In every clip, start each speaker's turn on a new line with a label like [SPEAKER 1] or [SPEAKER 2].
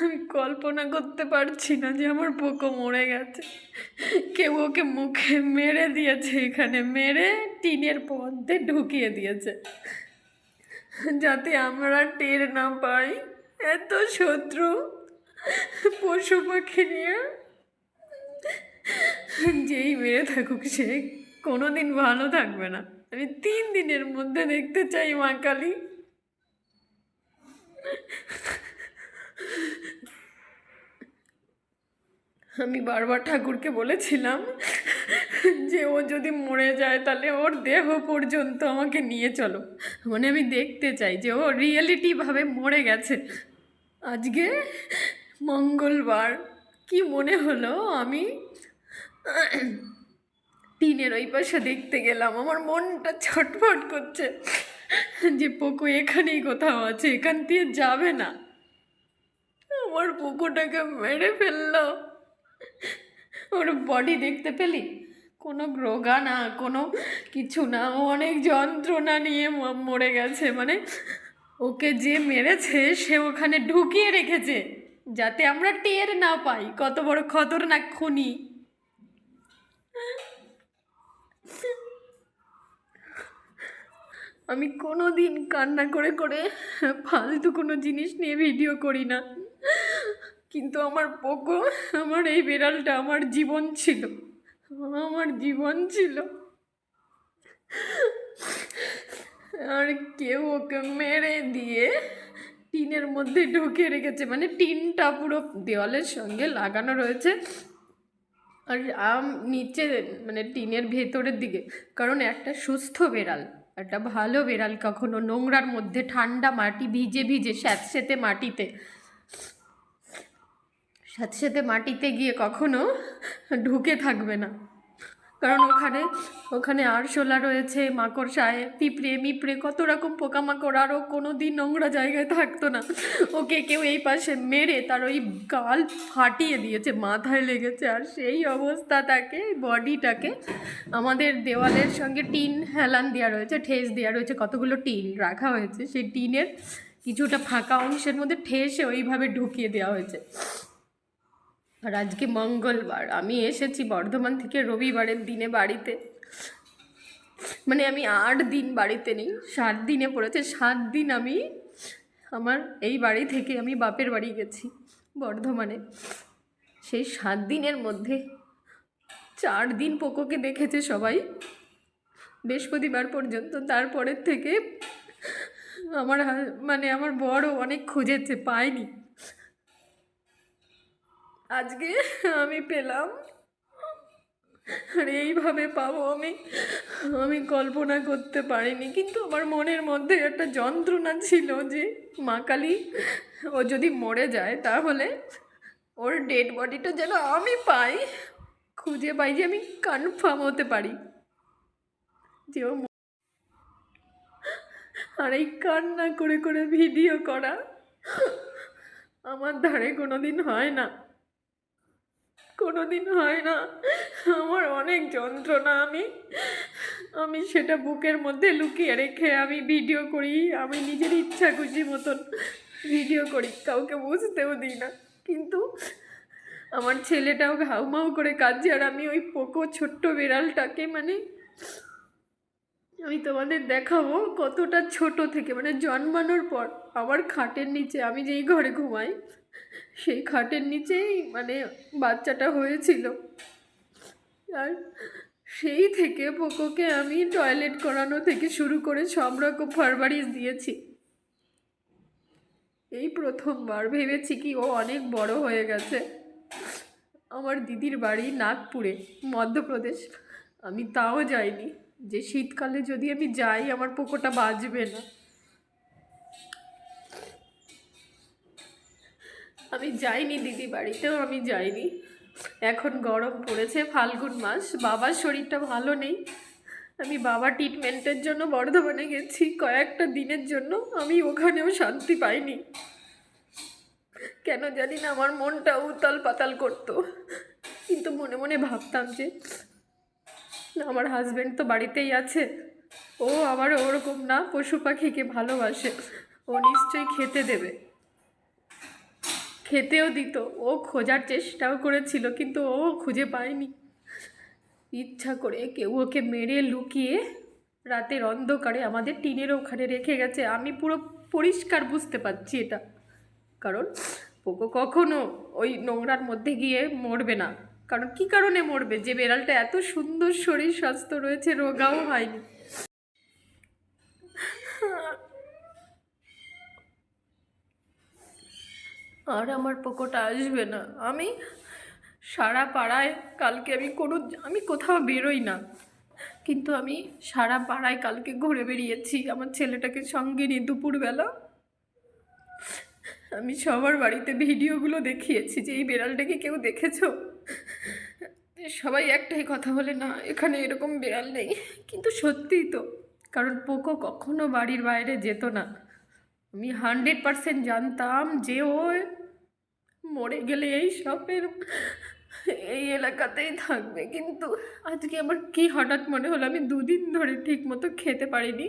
[SPEAKER 1] আমি কল্পনা করতে পারছি না যে আমার পোকো মরে গেছে। কেউ ওকে মুখে মেরে দিয়েছে এখানে, মেরে টিনের মধ্যে ঢুকিয়ে দিয়েছে। যাতে আমরা টের না পাই। এত শত্রু পশু পাখি নিয়ে। যেই মেরে থাকুক, সে কোনোদিন ভালো থাকবে না। আমি তিন দিনের মধ্যে দেখতে চাই মা কালী। আমি বারবার ঠাকুরকে বলেছিলাম যে ও যদি মরে যায় তাহলে ওর দেহ পর্যন্ত আমাকে নিয়ে চলো। মানে আমি দেখতে চাই যে ও রিয়েলিটিভাবে মরে গেছে। আজকে মঙ্গলবার, কি মনে হলো আমি? টিনের ওই পাশে দেখতে গেলাম, আমার মনটা ছটফট করছে যে পোকো এখানেই কোথাও আছে, এখান দিয়ে যাবে না। আমার পোকোটাকে মেরে ফেলল। ওর বডি দেখতে পেলি? কোনো রোগা না কোনো কিছু না। ও অনেক যন্ত্রণা নিয়ে মরে গেছে। মানে ওকে যে মেরেছে, সে ওখানে ঢুকিয়ে রেখেছে, যাতে আমরা টের না পাই। কত বড় খতরনাক খুনি। আমি কোনো দিন কান্না করে করে ফালতু কোনো জিনিস নিয়ে ভিডিও করি না। কিন্তু আমার পোকো, আমার এই বিড়ালটা আমার জীবন ছিল। আমার জীবন ছিল। আর কেউ ওকে মেরে দিয়ে টিনের মধ্যে ঢুকে রেখেছে। মানে টিনটা পুরো দেওয়ালের সঙ্গে লাগানো রয়েছে। আর আম নিচে মানে টিনের ভেতরের দিকে, কারণ একটা সুস্থ বেড়াল, একটা ভালো বেড়াল কখনো নোংরার মধ্যে ঠান্ডা মাটি ভিজে ভিজে স্যাঁতস্যাঁতে মাটিতে সাথে সাথে মাটিতে গিয়ে কখনো ঢুকে থাকবে না। কারণ ওখানে ওখানে আরশোলা রয়েছে মাকড়সায় পিঁপড়ে, মিপড়ে, কত রকম পোকামাকড়, আরও কোনো দিন নোংরা জায়গায় থাকতো না। ওকে কেউ এই পাশে মেরে তার ওই গাল ফাটিয়ে দিয়েছে, মাথায় লেগেছে। আর সেই অবস্থা তাকে, বডিটাকে আমাদের দেওয়ালের সঙ্গে টিন হেলান দেওয়া রয়েছে, ঠেস দেওয়া রয়েছে, কতগুলো টিন রাখা হয়েছে। সেই টিনের কিছুটা ফাঁকা অংশের মধ্যে ঠেসে ওইভাবে ঢুকিয়ে দেওয়া হয়েছে। আর আজকে মঙ্গলবার। আমি এসেছি বর্ধমান থেকে রবিবারের দিনে বাড়িতে। মানে আমি আট দিন বাড়িতে নেই, সাত দিনে পড়েছে, সাত দিন আমি আমার এই বাড়ি থেকে আমি বাপের বাড়ি গেছি বর্ধমানে। সেই সাত দিনের মধ্যে চার দিন পোকোকে দেখেছে সবাই বৃহস্পতিবার পর্যন্ত। তারপরের থেকে আমার মানে আমার বড় অনেক খুঁজেছে, পায়নি। আজকে আমি পেলাম। আর এইভাবে পাবো আমি। আমি কল্পনা করতে পারিনি, কিন্তু আমার মনের মধ্যে একটা যন্ত্রণা ছিল যে মা কালী, ও যদি মরে যায় তাহলে ওর ডেড বডিটা যেন আমি পাই। খুঁজে পাই যে আমি কনফার্ম হতে পারি যে ও আর এই কান্না করে করে ভিডিও করা আমার ধারে কোনো দিন হয় না। কোনো দিন হয় না। আমার অনেক যন্ত্রণা, আমি আমি সেটা বুকের মধ্যে লুকিয়ে রেখে আমি ভিডিও করি, আমি নিজের ইচ্ছা খুশি মতন ভিডিও করি, কাউকে বুঝতেও দিই না। কিন্তু আমার ছেলেটাও ঘাউমাউ করে কাঁদছে আর আমি ওই পোকো ছোট্ট বিড়ালটাকে মানে আমি তোমাদের দেখাবো কতটা ছোট থেকে মানে জন্মানোর পর আমার খাটের নিচে আমি যেই ঘরে ঘুমাই সেই খাটের নিচেই মানে বাচ্চাটা হয়েছিল। আর সেই থেকে পোকোকে আমি টয়লেট করানো থেকে শুরু করে সব রকম ফারবারিশ দিয়েছি। এই প্রথমবার ভেবেছি কি ও অনেক বড় হয়ে গেছে। আমার দিদির বাড়ি নাগপুরে, মধ্যপ্রদেশ। আমি তাও যাইনি। যে শীতকালে যদি আমি যাই, আমার পোকোটা বাঁচবে না। আমি যাইনি দিদি বাড়িতেও, আমি যাইনি। এখন গরম পড়েছে ফাল্গুন মাস, বাবার শরীরটা ভালো নেই। আমি বাবা ট্রিটমেন্টের জন্য বর্ধমানে গেছি, কয়েকটা দিনের জন্য। আমি ওখানেও শান্তি পাইনি। কেন জানি না, আমার মনটা উতাল পাতাল করতো। কিন্তু মনে মনে ভাবতাম যে আমার হাজব্যান্ড তো বাড়িতেই আছে। ও আবার ওরকম না, পশু পাখিকে ভালোবাসে। ও নিশ্চয়ই খেতে দেবে। খেতেও দিত। ও খোঁজার চেষ্টাও করেছিল, কিন্তু ও খুঁজে পায়নি। ইচ্ছা করে কেউ ওকে মেরে লুকিয়ে রাতের অন্ধকারে আমাদের টিনের ওখানে রেখে গেছে। আমি পুরো পরিষ্কার বুঝতে পারছি এটা। কারণ পোকো কখনো ওই নোংরার মধ্যে গিয়ে মরবে না। কারণ কি কারণে মরবে? যে বেড়ালটা এত সুন্দর শরীর, স্বাস্থ্য রয়েছে, রোগাও হয়নি। আর আমার পোকোটা আসবে না। আমি সারা পাড়ায়, কালকে আমি কোনো, আমি কোথাও বেরোই না। কিন্তু আমি সারা পাড়ায় কালকে ঘুরে বেরিয়েছি আমার ছেলেটাকে সঙ্গে নিয়ে দুপুরবেলা আমি সবার বাড়িতে ভিডিওগুলো দেখিয়েছি। যে এই বিড়ালটাকে কেউ দেখেছ? সবাই একটাই কথা বলে, না, এখানে এরকম বিড়াল নেই। কিন্তু সত্যিই তো, কারণ পোকো কখনো বাড়ির বাইরে যেত না। আমি হান্ড্রেড পারসেন্ট জানতাম যে ও মরে গেলে এই সবের, এই এলাকাতেই থাকবে। কিন্তু আজকে আমার কি হঠাৎ মনে হলো, আমি দুদিন ধরে ঠিক মতো খেতে পারিনি।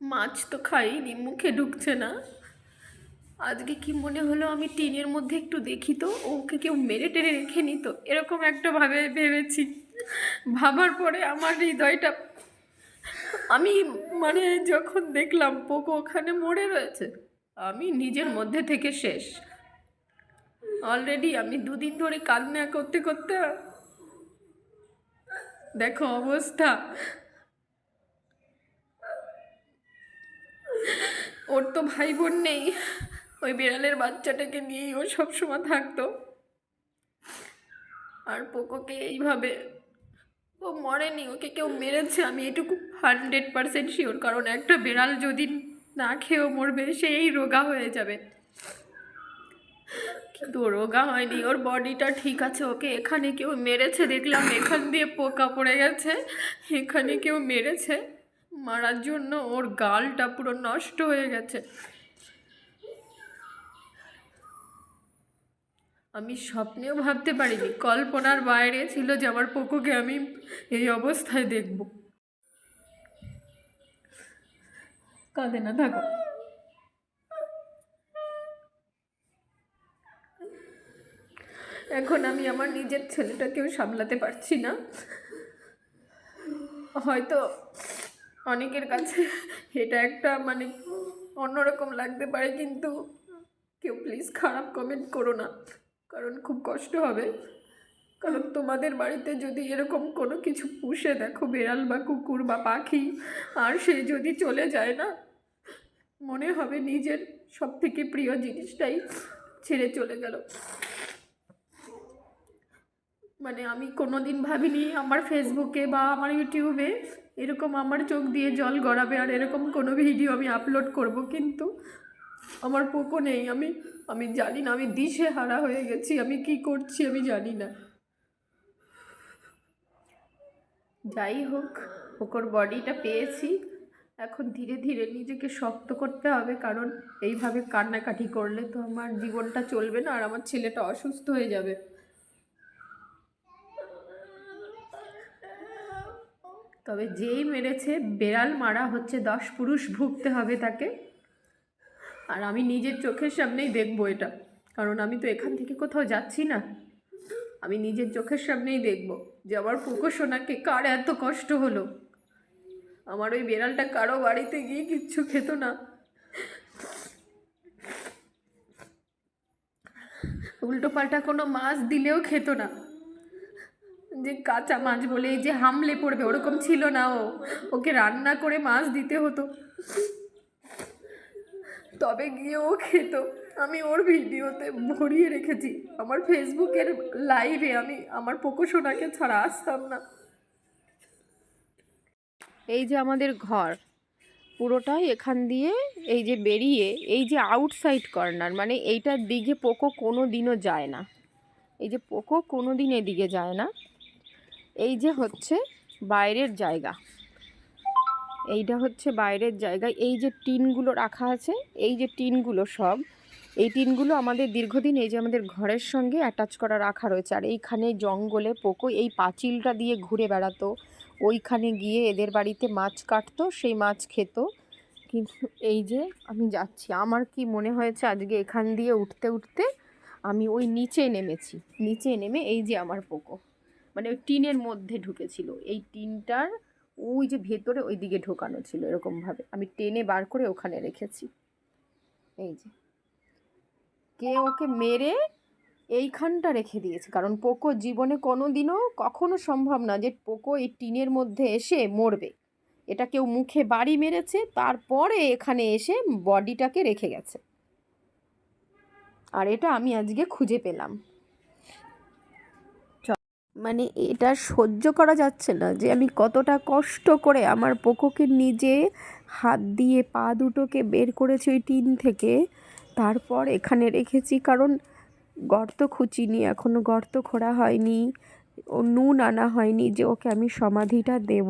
[SPEAKER 1] মাছ তো খাইনি, মুখে ঢুকছে না। আজকে কি মনে হলো, আমি টিনের মধ্যে একটু দেখি তো, ওকে কেউ মেরে টেরে রেখে নিত এরকম একটা ভাবে ভেবেছি। ভাবার পরে আমার হৃদয়টা, আমি মানে যখন দেখলাম পোকো ওখানে মরে রয়েছে আমি নিজের মধ্যে থেকে শেষ। অলরেডি আমি দুদিন ধরে কান্না করতে করতে দেখো অবস্থা। ওর তো ভাই বোন নেই, ওই বিড়ালের বাচ্চাটাকে নিয়েই ও সবসময় থাকতো। আর পোকোকে এইভাবে ও মরেনি, ওকে কেউ মেরেছে, আমি এটুকু হান্ড্রেড পারসেন্ট শিওর কারণ একটা বিড়াল যদি না খেয়েও মরবে, সেই রোগা হয়ে যাবে। কিন্তু রোগা হয়নি, ওর বডিটা ঠিক আছে, ওকে এখানে কেউ মেরেছে, দেখলাম এখান দিয়ে পোকা পড়ে গেছে, এখানে কেউ মেরেছে, মারার জন্য ওর গালটা পুরো নষ্ট হয়ে গেছে। আমি স্বপ্নেও ভাবতে পারিনি, কল্পনার বাইরে ছিল যে আমার পোকোকে আমি এই অবস্থায় দেখব। কাঁদে না, থাকো। এখন আমি আমার নিজের ছেলেটাকেও সামলাতে পারছি না। হয়তো অনেকের কাছে এটা একটা মানে অন্যরকম লাগতে পারে, কিন্তু কেউ প্লিজ খারাপ কমেন্ট করো না, কারণ খুব কষ্ট হবে। কারণ তোমাদের বাড়িতে যদি এরকম কোনো কিছু পুষে দেখো, বেড়াল বা কুকুর বা পাখি, আর সে যদি চলে যায় না মনে হবে নিজের সব থেকে প্রিয় জিনিসটাই ছেড়ে চলে গেল। মানে আমি কোনো দিন ভাবিনি আমার ফেসবুকে বা আমার ইউটিউবে এরকম আমার চোখ দিয়ে জল গড়াবে আর এরকম কোনো ভিডিও আমি আপলোড করব, কিন্তু আমার পোকো নেই। আমি আমি জানি না, আমি দিশে হারা হয়ে গেছি। আমি কি করছি আমি জানি না। যাই হোক, পোকোর বডিটা পেয়েছি। এখন ধীরে ধীরে নিজেকে শক্ত করতে হবে, কারণ এইভাবে কান্নাকাটি করলে তো আমার জীবনটা চলবে না আর আমার ছেলেটা অসুস্থ হয়ে যাবে। তবে যেই মেরেছে, বেড়াল মারা হচ্ছে দশ পুরুষ ভুগতে হবে তাকে। আর আমি নিজের চোখের সামনেই দেখব এটা, কারণ আমি তো এখান থেকে কোথাও যাচ্ছি না। আমি নিজের চোখের সামনেই দেখব যে আমার পুকো সোনাকে কার এত কষ্ট হলো। আমার ওই বেড়ালটা কারও বাড়িতে গিয়ে কিচ্ছু খেত না। উল্টো পাল্টা কোনো মাছ দিলেও খেত না। যে কাঁচা মাছ বলে যে হামলে পড়বে, ওরকম ছিল না ও। ওকে রান্না করে মাছ দিতে হতো। তবে গিয়ে ও খেত। আমি ওর ভিডিওতে ভরিয়ে রেখেছি। আমার ফেসবুকের লাইভে আমি আমার পোকো সোনাকে ছাড়া আসতাম না। এই যে আমাদের ঘর, পুরোটাই এখান দিয়ে এই যে বেরিয়ে এই যে আউটসাইড কর্নার মানে এইটার দিকে পোকো কোনো দিনও যায় না। এই যে পোকো কোনো দিন এদিকে যায় না। এই যে হচ্ছে বাইরের জায়গা। এইটা হচ্ছে বাইরের জায়গা। এই যে টিনগুলো রাখা আছে, এই যে টিনগুলো সব, এই টিনগুলো আমাদের দীর্ঘদিন এই যে আমাদের ঘরের সঙ্গে অ্যাটাচ করা রাখা রয়েছে। আর এইখানে জঙ্গলে পোকো এই পাঁচিলটা দিয়ে ঘুরে বেড়াতো ওইখানে গিয়ে এদের বাড়িতে মাছ কাটতো, সেই মাছ খেত। কিন্তু এই যে আমি যাচ্ছি, আমার কি মনে হয়েছে আজকে এখান দিয়ে উঠতে উঠতে আমি ওই নিচে নেমেছি। নিচে নেমে এই যে আমার পোকো। মানে ওই টিনের মধ্যে ঢুকেছিল। এই টিনটার ওই যে ভেতরে ওই দিকে ঢোকানো ছিল এরকমভাবে। আমি টেনে বার করে ওখানে রেখেছি। এই যে। কে ওকে মেরে এইখানটা রেখে দিয়েছে। কারণ পোকো জীবনে কোনো দিনও কখনো সম্ভব না যে পোকো এই টিনের মধ্যে এসে মরবে। এটা কেউ মুখে বাড়ি মেরেছে, তারপরে এখানে এসে বডিটাকে রেখে গেছে। আর এটা আমি আজকে খুঁজে পেলাম। মানে এটা সহ্য করা যাচ্ছে না যে আমি কতটা কষ্ট করে আমার পোকোকে নিজে হাত দিয়ে পা দুটোকে বের করেছি ওই টিন থেকে, তারপর এখানে রেখেছি। কারণ গর্ত খুঁচিনি এখনও গর্ত খোঁড়া হয়নি ও নুন আনা হয়নি যে ওকে আমি সমাধিটা দেব।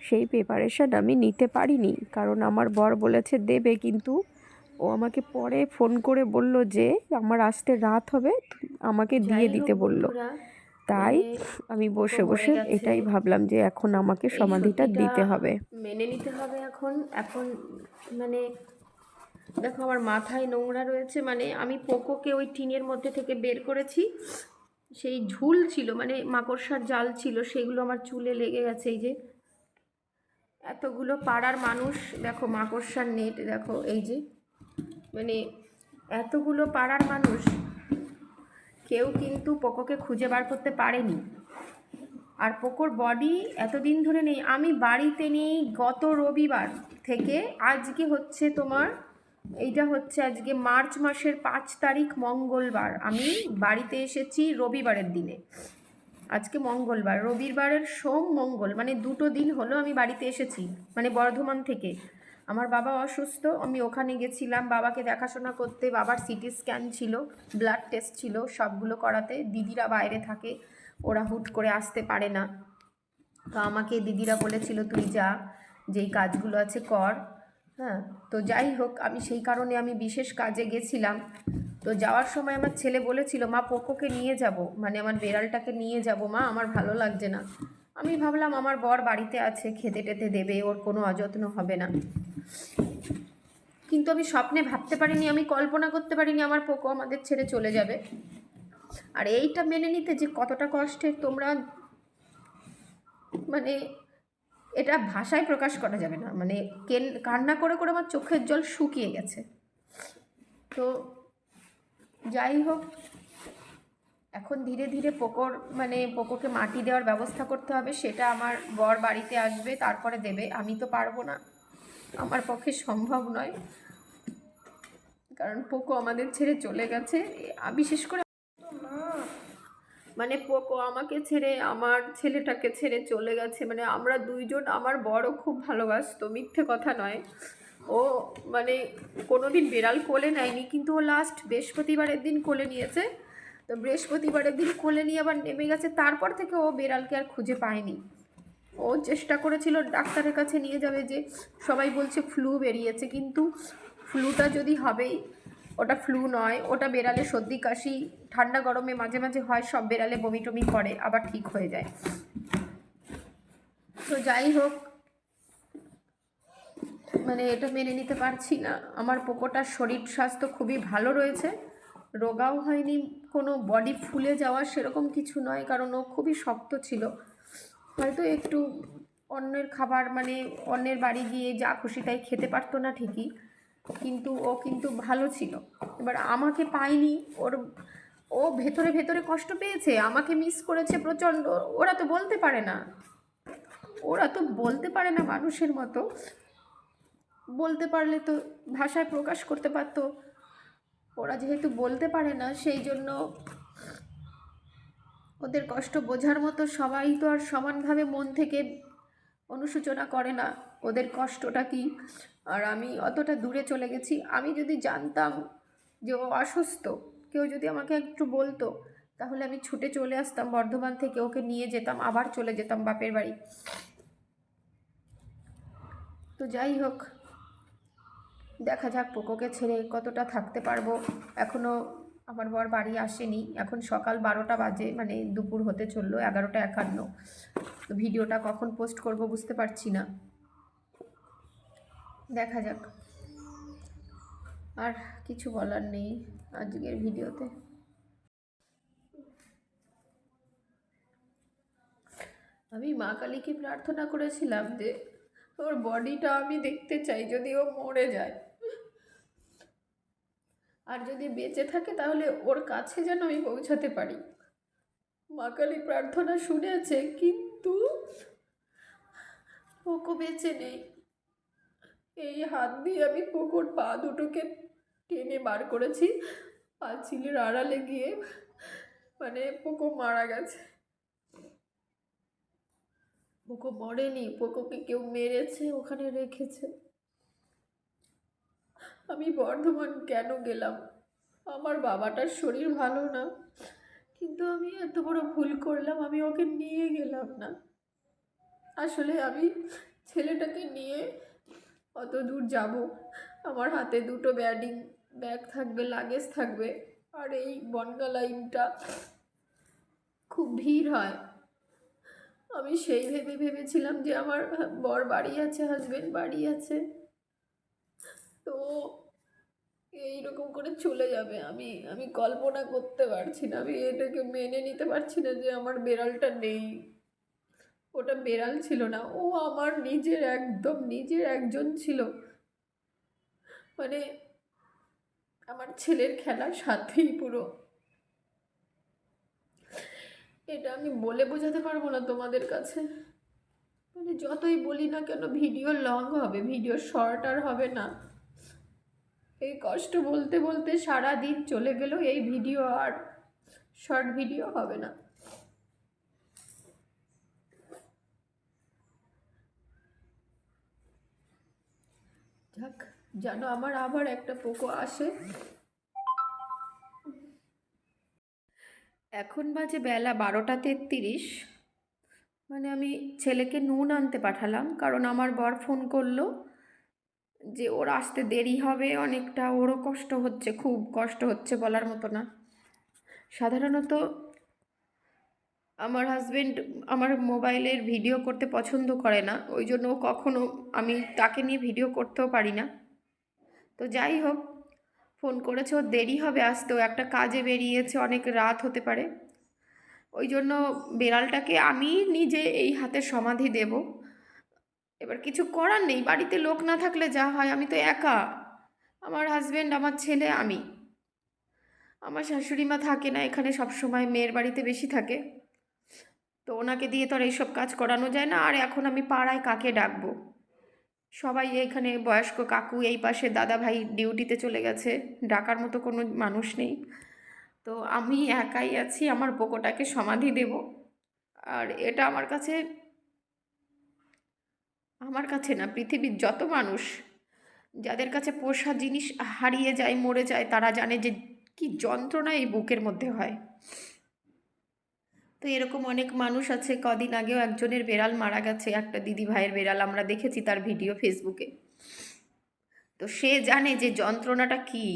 [SPEAKER 1] সেই প্রিপারেশন আমি নিতে পারিনি কারণ আমার বর বলেছে দেবে কিন্তু ও আমাকে পরে ফোন করে বলল যে আমার আসতে রাত হবে আমাকে দিয়ে দিতে বলল। তাই আমি বসে বসে এটাই ভাবলাম যে এখন আমাকে সমাধিটা দিতে হবে। মেনে নিতে হবে এখন এখন মানে দেখো, আমার মাথায় নোংরা রয়েছে মানে আমি পোকোকে ওই টিনের মধ্যে থেকে বের করেছি। সেই ঝুল ছিল মানে মাকড়সার জাল ছিল, সেগুলো আমার চুলে লেগে গেছে, এই যে। এতগুলো পাড়ার মানুষ, দেখো, মাকড়সার নেট, দেখো, এই যে। মানে এতগুলো পাড়ার মানুষ, কেউ কিন্তু পোকোকে খুঁজে বার করতে পারেনি। আর পোকোর বডি এতদিন ধরে নেই। আমি বাড়িতে নেই, গত রবিবার থেকে আজকে হচ্ছে তোমার এইটা হচ্ছে আজকে মার্চ মাসের পাঁচ তারিখ মঙ্গলবার। আমি বাড়িতে এসেছি রবিবারের দিনে। আজকে মঙ্গলবার, রবিবারের সোম মঙ্গল মানে দুটো দিন হলো আমি বাড়িতে এসেছি মানে বর্ধমান থেকে। আমার বাবা অসুস্থ, আমি ওখানে গেছিলাম, বাবাকে দেখাশোনা করতে, বাবার সিটি স্ক্যান ছিল, ব্লাড টেস্ট ছিল সবগুলো করাতে, দিদিরা বাইরে থাকে, ওরা হুট করে আসতে পারে না। তো আমাকে দিদিরা বলেছিল, তুই যা, যেই কাজগুলো আছে কর। হ্যাঁ তো যাই হোক, আমি সেই কারণে আমি বিশেষ কাজে গেছিলাম। তো যাওয়ার সময় আমার ছেলে বলেছিল, মা, পোকোকে নিয়ে যাব। মানে আমার বেড়ালটাকে নিয়ে যাব, মা, আমার ভালো লাগছে না। আমি ভাবলাম, আমার বর বাড়িতে আছে, খেতে টেতে দেবে, ওর কোনো অযত্ন হবে না। কিন্তু আমি স্বপ্নে ভাবতে পারিনি, আমি কল্পনা করতে পারিনি, আমার পোকো আমাদের ছেড়ে চলে যাবে। আর এইটা মেনে নিতে যে কতটা কষ্টের, তোমরা মানে এটা ভাষায় প্রকাশ করা যাবে না। মানে কেন, কান্না করে করে আমার চোখের জল শুকিয়ে গেছে। তো যাই হোক, এখন ধীরে ধীরে পোকোর মানে পোকোকে মাটি দেওয়ার ব্যবস্থা করতে হবে, সেটা আমার বর বাড়িতে আসবে, তারপরে দেবে। আমি তো পারব না। আমার পক্ষে সম্ভব নয়। কারণ পোকো আমাদের ছেড়ে চলে গেছে। বিশেষ করে মানে পোকো আমাকে ছেড়ে, আমার ছেলেটাকে ছেড়ে চলে গেছে। মানে আমরা দুইজন, আমার বড় খুব ভালোবাসতো, মিথ্যে কথা নয়। ও মানে কোনো দিন বেড়াল কোলে নেয়নি, কিন্তু ও লাস্ট বৃহস্পতিবারের দিন কোলে নিয়েছে। তো বৃহস্পতিবারের দিন কোলে নিয়ে আবার নেমে গেছে, তারপর থেকে ও বিড়ালকে আর খুঁজে পায়নি। ও চেষ্টা করেছিল ডাক্তারের কাছে নিয়ে যাবে যে, সবাই বলছে ফ্লু বেরিয়েছে, কিন্তু ফ্লুটা যদি হবেই ওটা ফ্লু নয়, ওটা বেড়ালে সর্দি, কাশি, ঠান্ডা গরমে মাঝে মাঝে হয়, সব বেড়ালে বমি টমি করে, আবার ঠিক হয়ে যায়। তো যাই হোক মানে এটা মেনে নিতে পারছি না। আমার পোকোটার শরীর স্বাস্থ্য খুবই ভালো রয়েছে। রোগাও হয়নি, কোনো বডি ফুলে যাওয়া সেরকম কিছু নয়, কারণ ও খুবই শক্ত ছিল। হয়তো একটু অন্যের খাবার মানে অন্যের বাড়ি গিয়ে যা খুশি তাই খেতে পারতো না ঠিকই। কিন্তু ও কিন্তু ভালো ছিল। এবার আমাকে পায়নি, ওর, ও ভেতরে ভেতরে কষ্ট পেয়েছে, আমাকে মিস করেছে প্রচণ্ড, ওরা তো বলতে পারে না। ওরা তো বলতে পারে না মানুষের মতো। বলতে পারলে তো ভাষায় প্রকাশ করতে পারতো। ওরা যেহেতু বলতে পারে না, সেই জন্য ওদের কষ্ট বোঝার মতো সবাই তো আর সমানভাবে মন থেকে অনুশোচনা করে না। ওদের কষ্টটা কি? আর আমি অতটা দূরে চলে গেছি। আমি যদি জানতাম যে ও অসুস্থ, কেউ যদি আমাকে একটু বলতো, তাহলে আমি ছুটে চলে আসতাম বর্ধমান থেকে। ওকে নিয়ে যেতাম, আবার চলে যেতাম বাপের বাড়ি। তো যাই হোক, দেখা যাক পোকোকে ছেড়ে কতটা থাকতে পারব। এখনও আমার বর বাড়ি আসেনি। এখন সকাল বারোটা বাজে মানে দুপুর হতে চলল, এগারোটা একান্ন। ভিডিওটা কখন পোস্ট করব বুঝতে পারছি না। দেখা যাক। আর কিছু বলার নেই আজকের ভিডিওতে। আমি মা কালীকে প্রার্থনা করেছিলাম যে ওর বডিটা আমি দেখতে চাই যদি ও মরে যায়। আর যদি বেঁচে থাকে তাহলে ওর কাছে যেন আমি পৌঁছাতে পারি। মা কালী প্রার্থনা শুনেছে, কিন্তু পোকো বেঁচে নেই। এই হাত দিয়ে আমি পোকোর পা দুটোকে টেনে বার করেছি। পাঁচিলের আড়ালে গিয়ে মানে পোকো মারা গেছে। পোকো মরেনি, পোকোকে কেউ মেরেছে, ওখানে রেখেছে। আমি বর্ধমান কেন গেলাম? আমার বাবাটার শরীর ভালো না। কিন্তু আমি এত বড় ভুল করলাম, আমি ওকে নিয়ে গেলাম না। আসলে আমি ছেলেটাকে নিয়ে অত দূর যাব। আমার হাতে দুটো ব্যাডিং ব্যাগ থাকবে, লাগেজ থাকবে। আর এই বনগা লাইনটা খুব ভিড় হয়। আমি সেই ভেবে ভেবেছিলাম যে আমার বর বাড়ি আছে হাজবেন্ড বাড়ি আছে। তো এইরকম করে চলে যাবে। আমি আমি কল্পনা করতে পারছি না। আমি এটাকে মেনে নিতে পারছি না যে আমার বেড়ালটা নেই। ওটা বেড়াল ছিল না, ও আমার নিজের একদম নিজের একজন ছিল। মানে আমার ছেলের খেলার সাথেই পুরো। এটা আমি বলে বোঝাতে পারব না তোমাদের কাছে। মানে যতই বলি না কেন, ভিডিও লং হবে, ভিডিও শর্ট আর হবে না। এই কষ্ট বলতে বলতে সারা দিন চলে গেল এই ভিডিও আর শর্ট ভিডিও হবে না। যাক, যেন আমার আবার একটা পোকো আসে। এখন বাজে বেলা বারোটা তেত্রিশ। মানে আমি ছেলেকে নুন আনতে পাঠালাম, কারণ আমার বর ফোন করল যে ওর আসতে দেরি হবে অনেকটা, ওরও কষ্ট হচ্ছে, খুব কষ্ট হচ্ছে বলার মতো না। সাধারণত আমার হাজবেন্ড আমার মোবাইলের ভিডিও করতে পছন্দ করে না, ওই জন্য কখনো আমি তাকে নিয়ে ভিডিও করতেও পারি না। তো যাই হোক ফোন করেছে দেরি হবে আসতেও একটা কাজে বেরিয়েছে, অনেক রাত হতে পারে। ওই জন্য বেড়ালটাকে আমি নিজে এই হাতে সমাধি দেব। এবার কিছু করার নেই, বাড়িতে লোক না থাকলে যা হয়, আমি তো একা। আমার হাজবেন্ড আমার ছেলে, আমি। আমার শাশুড়ি মা থাকে না, এখানে সব সময় মেয়ের বাড়িতে বেশি থাকে। তো ওনাকে দিয়ে তো আর এইসব কাজ করানো যায় না, আর এখন আমি পাড়ায় কাকে ডাকবো? সবাই এখানে বয়স্ক কাকু এই পাশে দাদা ভাই ডিউটিতে চলে গেছে, ডাকার মতো কোনো মানুষ নেই। তো আমি একাই আছি, আমার পোকোটাকে সমাধি দেব। আর এটা আমার কাছে আমার কাছে না, পৃথিবীর যত মানুষ, যাদের কাছে পোষা জিনিস হারিয়ে যায়, মরে যায়, তারা জানে যে কি যন্ত্রণা এই বুকের মধ্যে হয়। তো এরকম অনেক মানুষ আছে, কদিন আগেও একজনের বেড়াল মারা গেছে, একটা দিদি ভাইয়ের বেড়াল, আমরা দেখেছি তার ভিডিও ফেসবুকে। তো সে জানে যে যন্ত্রণাটা কী।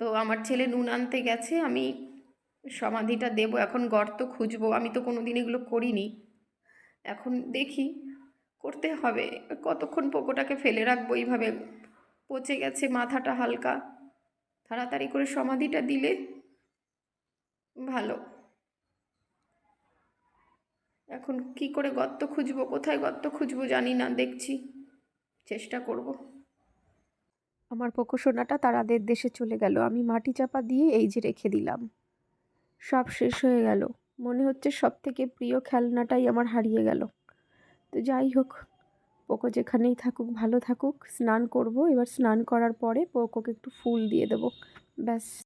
[SPEAKER 1] তো আমার ছেলে নুন আনতে গেছে, আমি সমাধিটা দেব, এখন গর্ত খুঁজবো, আমি তো কোনো দিন এগুলো করিনি। এখন দেখি, করতে হবে, কতক্ষণ পোকোটাকে ফেলে রাখব, এইভাবে পচে গেছে, মাথাটা হালকা। তাড়াতাড়ি করে সমাধিটা দিলে ভালো। এখন কি করে গর্ত খুঁজবো, কোথায় গর্ত খুঁজবো জানি না, দেখছি। চেষ্টা করব। আমার পোকোসোনাটা তারাদের দেশে চলে গেল। আমি মাটি চাপা দিয়ে এই যে রেখে দিলাম। সব শেষ হয়ে গেল। মনে হচ্ছে সব থেকে প্রিয় খেলনাটাই আমার হারিয়ে গেল। তো যাই হোক, পোকো যেখানেই থাকুক, ভালো থাকুক, স্নান করব। এবার স্নান করার পরে পোকোকে একটু ফুল দিয়ে দেবো। ব্যাস।